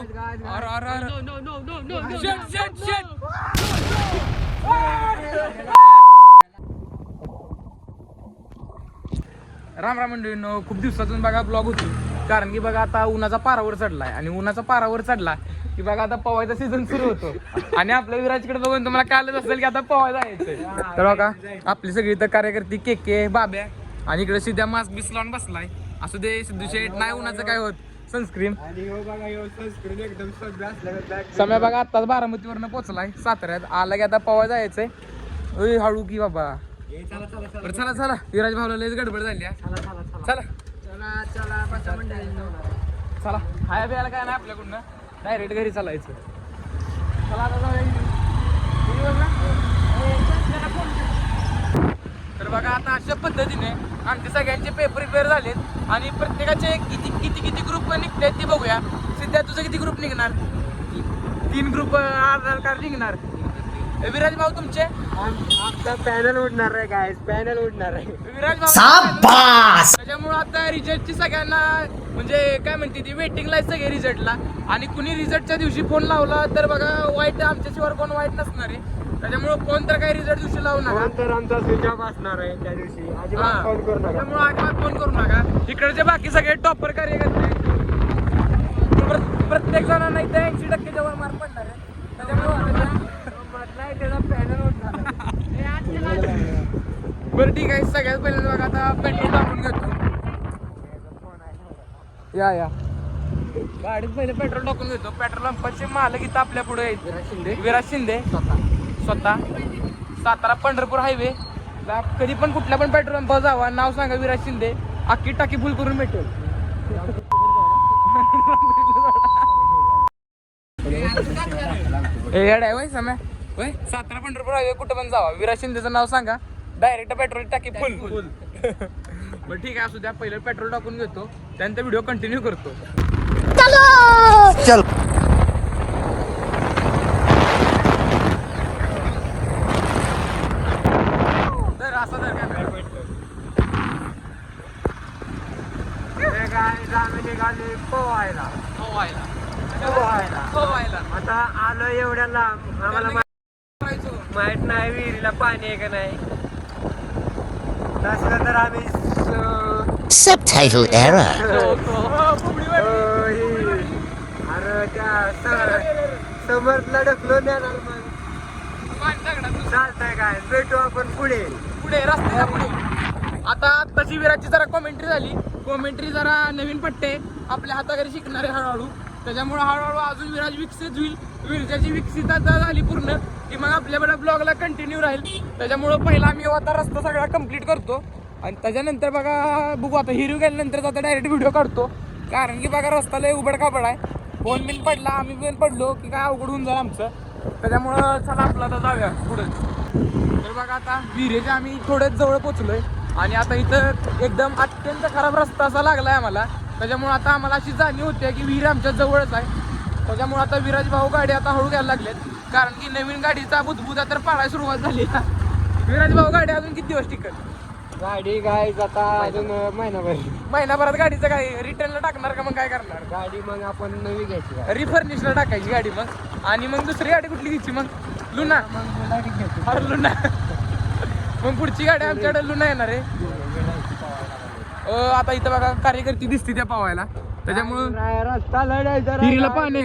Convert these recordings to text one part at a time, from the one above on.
अरे अरे अरे शेट शेट शेट राम राम मंडळींनो खूप दिवसातून बघा ब्लॉग होती. कारण की बघा आता उन्हाचा पारावर चढलाय. आणि उन्हाचा पारावर चढला की बघा आता पवायचा सीझन सुरू होतो. आणि आपल्या विराजकडे बघून तुम्हाला कळलंच असेल की आता पवायला यायचंय तर बघा आपली सगळी तर कार्यकर्ती के के बाब्या आणि इकडे सिद्ध्या मास्क बिस लावून बसलाय. असू दे सिद्धू शेठ नाही उन्हाचं काय होत. सनस्क्रीन आणि हो बघा हो एकदम असल्यागत समय बघा. आताच बारामतीवरनं पोहोचलाय साताऱ्यात. आला की आता पवा जायचंय. ओय हळू की बाबा. चला चला चला. बरं चला चला. विराज भाऊला लयच गडबड झाली. चला चला चला. चला. खाया बियाला काय नाही आपल्याकडून. डायरेक्ट घरी चालायचं. चला आता जाऊया घरी. घरी बघ आता अशा पद्धतीने आमचे सगळ्यांचे पेपर रिपेअर झालेत आणि प्रत्येकाचे किती किती किती ग्रुप निघतात ते बघूया. सध्या तुझं किती ग्रुप निघणार? तीन ग्रुप आधार कार्ड निघणार. विराज भाऊ तुमचे? आमचा पॅनल उडणार आहे काय पॅनल उडणार आहे विराज भाऊ त्याच्यामुळे आता रिझल्टची सगळ्यांना म्हणजे काय म्हणते ती वेटिंगला आहे सगळे रिझल्टला आणि कुणी रिझल्टच्या दिवशी फोन लावला तर बघा वाईट आमच्याशिवाय कोण वाईट नसणार आहे. त्याच्यामुळे फोन तर काही रिझल्ट दिवशी लावू नका. तर आमचा स्विच ऑफ असणार आहे त्या दिवशी. अजिबात फोन करू नका. त्यामुळे अजिबात फोन करू नका. इकडचे बाकी सगळे टॉपर कार्यकर्ते. प्र- प्रत्येक जणांना इथे ऐंशी टक्के जवळ मार्क पडणार आहे. बरं ठीक आहे सगळ्यात पहिल्यांदा बघा आता पेट्रोल टाकून घेतो. या या. गाडीत पहिले पेट्रोल टाकून घेतो. पेट्रोल पंपाचे मालक इथं आपल्या पुढे आहेत. विराज शिंदे. स्वतः. सातारा पंढरपूर हायवे. कधी पण कुठल्या पण पेट्रोल पंपावर जावा नाव सांगा विराज शिंदे. अख्खी टाकी फुल करून भेटेल. आहे वय समय. वय सातारा पंढरपूर हायवे कुठं पण जावा. विराज शिंदेचं नाव सांगा. डायरेक्ट पेट्रोल टाकी फुल फुल बरं ठीक आहे असू द्या. पहिलं पेट्रोल टाकून घेतो. त्यानंतर व्हिडिओ कंटिन्यू करतो. तर असं तर काय हे काय आम्ही निघाले पोहायला पोहायला पोहायला पोहायला आता एवढ्या लांब. आम्हाला. माहीत नाही विहिरीला पाणी आहे का नाही. नसलं तर आम्ही Subtitle error. अरे त्या समर्थला ढकलून देणार मग. चालतंय काय? भेटू आपण पुढे. पुढे रस्त्याच्या पुढे. आता आत्ताची विराटची जरा कॉमेंट्री झाली. कॉमेंट्री जरा नवीन पट्टे. आपल्या हाताखाली शिकणारे हळूहळू. त्याच्यामुळे हळूहळू अजून विराज विकसित होईल. विरजाची विकसितता झाली पूर्ण. की मग आपल्याकडे ब्लॉगला कंटिन्यू राहील. त्याच्यामुळं पहिला आम्ही आता रस्ता सगळा कंप्लीट करतो. आणि त्याच्यानंतर बघा बघू आता. हिरो गेल्यानंतर आता डायरेक्ट व्हिडिओ काढतो. कारण की बघा रस्ता लय उबड खाबड आहे. फोन बिन पडला आम्ही बिन पडलो की काय अवघड होऊन जाईल आमचं. त्याच्यामुळं चला आपलं आता जाऊया पुढं. तर बघा आता विहिरेच्या आम्ही थोड्याच जवळ पोचलोय. आणि आता इथं एकदम अत्यंत खराब रस्ता असा लागला आहे आम्हाला. त्याच्यामुळे आता आम्हाला अशी जाणीव होते की विहीर आमच्या जवळच आहे. त्याच्यामुळे आता विराज भाऊ गाडी आता हळू घ्यायला लागलेत. कारण की नवीन गाडीचा बुधबुधा तर पाळायला सुरुवात झाली. विराज भाऊ गाडी अजून किती दिवस टिकत गाडी गाय आता अजून महिनाभर महिनाभरात गाडीचं काय रिटर्नला टाकणार का मग काय करणार? गाडी मग आपण नवी घ्यायची. रिफर्निशला टाकायची गाडी मग. आणि मग दुसरी गाडी कुठली घ्यायची मग? लुना. मग लुना. मग पुढची गाडी आमच्याकडे लुना येणार आहे. अ, आता इथं बघा कार्यकर्ती दिसते त्या पावायला. त्याच्यामुळं रस्ता लढायचा. हिरीला पाणी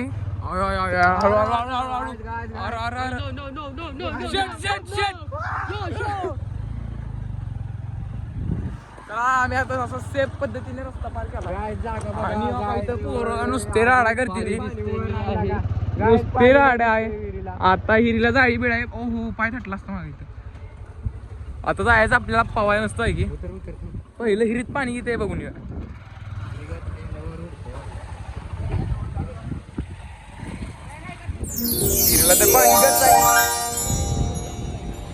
आम्ही आता असं सेफ पद्धतीने रस्ता पार केला. गाय जागा बघा, आणि इथं पोरं. नुसते राडा करते नुसते राडा आहे. आता हिरीला जाळी बिळ आहे ओहो पाय थटला असता मला इथं. आता जायचं आपल्याला पवाय नसतं आहे की. पहिलं हिरीत पाणी किती बघून या हिरीला तर पाणी.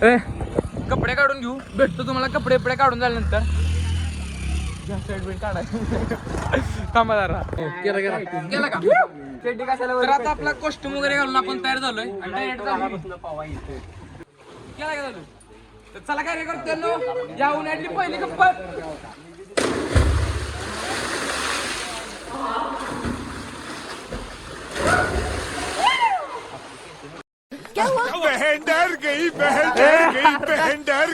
ए कपडे काढून घेऊ. भेटतो तुम्हाला कपडे बिपडे काढून झाल्यानंतर. गेला का? तर आता आपला कॉस्ट्युम वगैरे घालून आपण तयार झालोय. आणि जाऊ. केला का झालं? चला काय रेकॉर्ड करतो जाऊन ऍडली पहिली गप्पत बहन डर गई बहन डर गई बहन डर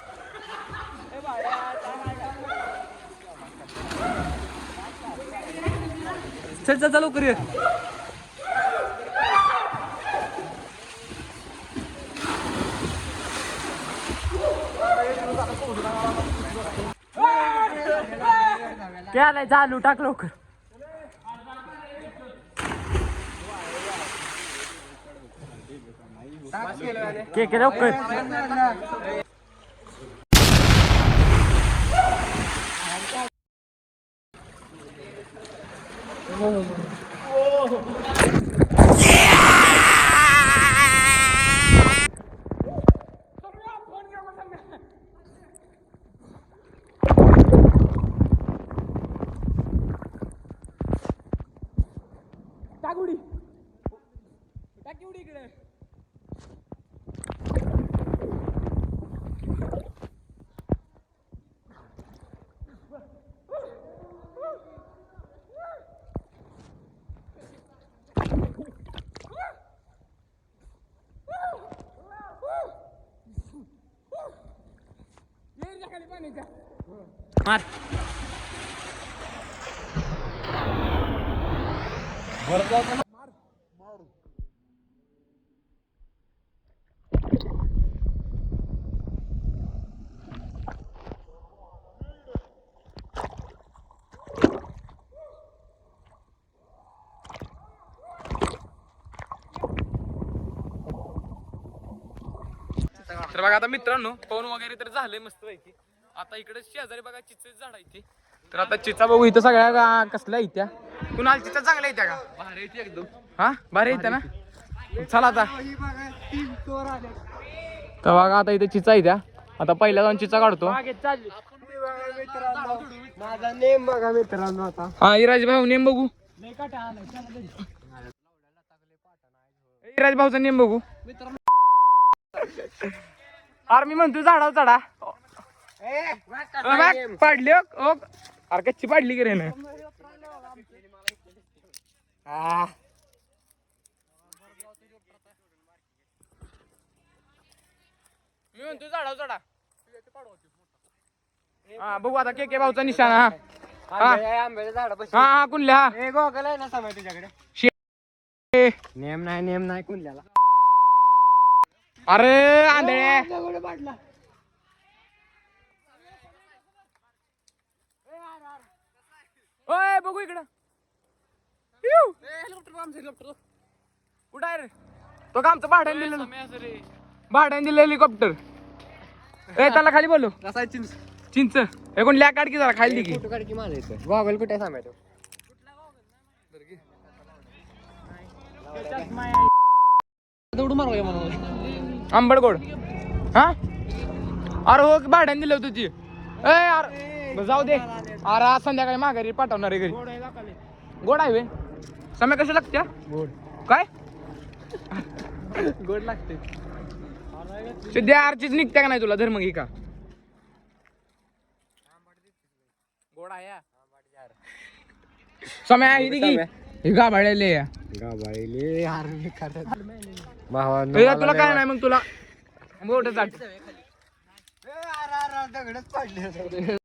चल चल चल लवकर ये काय चालू टाक लवकर. के के लवकर. मार. तर बघा आता मित्रांनो फोन वगैरे तर झाले मस्त पैकी आता इकडे शेजारी बघा चिचेच झाड आहे इथे. तर आता चिचा बघू इथं सगळ्या गा- कसल्या येत्या कुणाला चिचा चांगल्या येत्या का? भारी एकदम. हा? भारी येत्या ना? चला आता. ही बघा तीन चोर आले. तर बघा आता इथे चिचा येत्या आता पहिला जाऊन चिचा काढतो. माझा नेम बघा मित्रांनो आता. हा इराज भाऊ नेम बघू. इराज भाऊचा नेम बघू. अरे मी म्हणतो झाडावर चढा. पाडली. ओ अरे कच्ची पाडली की रे ना चढा हा बघू आता के के भाऊचा निशाणा हा. हा. कुणल्या तुझ्याकडे नेम नाही नेम नाही कुणल्याला अरे आंधळे पाडला ओय बघू इकडं. येऊ. कुठं आहे रे? तो का आमचं भाड्याने दिलं भाड्याने दिलं हेलिकॉप्टर ए त्याला खाली बोलू चिंच. चिंच हे कोण लॅक काढ की जरा खाली की फोटो काढ की. कुठे आहे तो उडू मारू म्हणून आंबडगोड हा? अरे हो भाड्याने दिलं होतं ती. ए अरे बरं, जाऊ दे. अरे आज संध्याकाळी माघारी पाठवणार आहे घरी. गोड आहे समय कशा लागत्या गोड. काय? गोड लागते. सध्या आरचीच निघत्या का नाही तुला? धर्म घे का? गोड आहे समय आहे ती की हे गाभाळलेले गाबाळीले यार तुला काय नाही मग तुला? मोठं चाट दगडच पडले.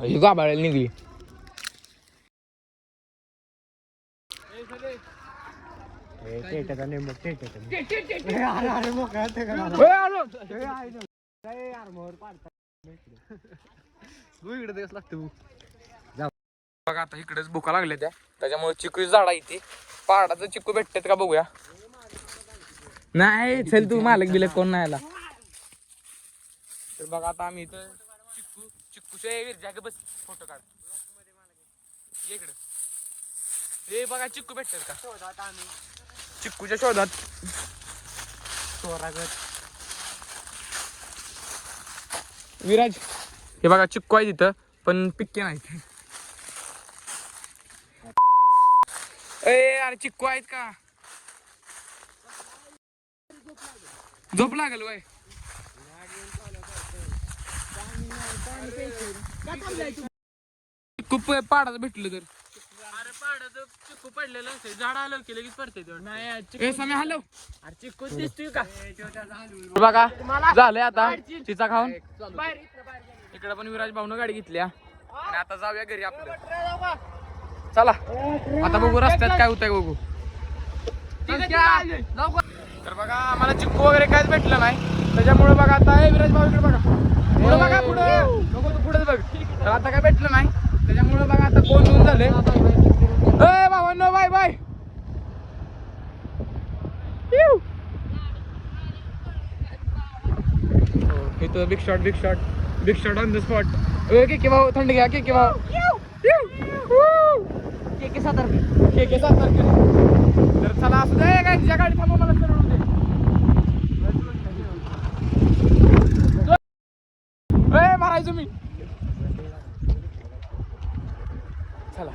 ही गाभाळेला निघली बघा आता इकडेच भुका लागल्या त्या त्याच्यामुळे चिकू झाडा इथे. पहाडाचं चिकू भेटतात का बघूया. नाही चल तू मालक बिलक कोण नाही आला. तर बघा आता आम्ही इथं चिक्कू चिक्कूच्या विरजा बस फोटो काढ. ये इकडं. हे बघा चिक्कू भेटतात का? शोधात आम्ही. चिक्कूच्या शोधात. चोरागत. विराज हे बघा चिक्कू आहे तिथं पण पिक्के नाहीत. ए अरे चिक्कू आहेत का? झोप लागल वय. खूप पाडाचं भेटलं तर. अरे पाड झाडाचं चिक्कू पडलेलं असते झाड आलं की लगेच पडते समय हॅलो. अरे चिक्कू दिसतोय का? बघा झालंय आता चिचा खाऊन. इकडे पण विराज भाऊन गाडी घेतल्या आणि आता जाऊया घरी आपलं. चला. आता बघू रस्त्यात काय होतंय बघू. तर बघा आम्हाला चिक्कू वगैरे काहीच भेटलं नाही. त्याच्यामुळे बघा आता विराज भाऊ इकडे बघा पुढे बघा पुढे नको तू पुढेच बघ तर आता काय भेटलं नाही. त्याच्यामुळे बघा आता कोण दोन झाले. भावांनो बाय बाय. इथं big shot big shot big shot on the spot K K भाऊ थंड घ्या के के भाऊ. के के सात के के सात तर चला असू दे काय तिच्या गाडी थांबव मला सरळ दे. ए मारायचो मी. चला.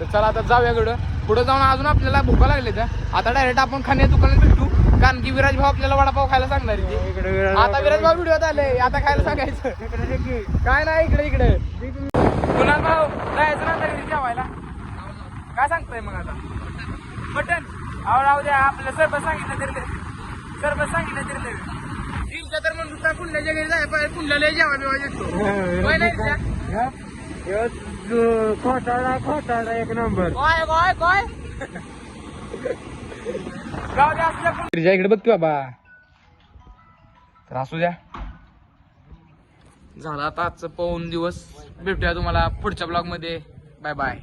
तर चला आता जाऊया कडं पुढे जाऊन अजून आपल्याला भुका लागले त्या. आता डायरेक्ट आपण खाण्या दुकानात भेटू. कारण की विराज भाऊ आपल्याला वडापाव खायला सांगणार आहे. आता विराज भाऊ व्हिडिओत आले आता खायला सांगायचं. काय नाही इकडे इकडे. कुणाल भाऊ जायचं ना तरी जेवायला. काय सांगताय मग आता? मटन अहो राहू द्या. आपलं सरबत सांगितलं तरी. सरबत सांगितलं तरी. दिवसा तर म्हणून कुंडल्याच्या घरी जाय पाहिजे. कुंडल्याला जेवा खोटाळा खोटाळा एक नंबर. काय काय काय? कुंडल्या इकडे बघ की बाबा. तर असू द्या. झाला आता आजचं पाऊन दिवस. भेटूया तुम्हाला पुढच्या ब्लॉगमध्ये. Bye bye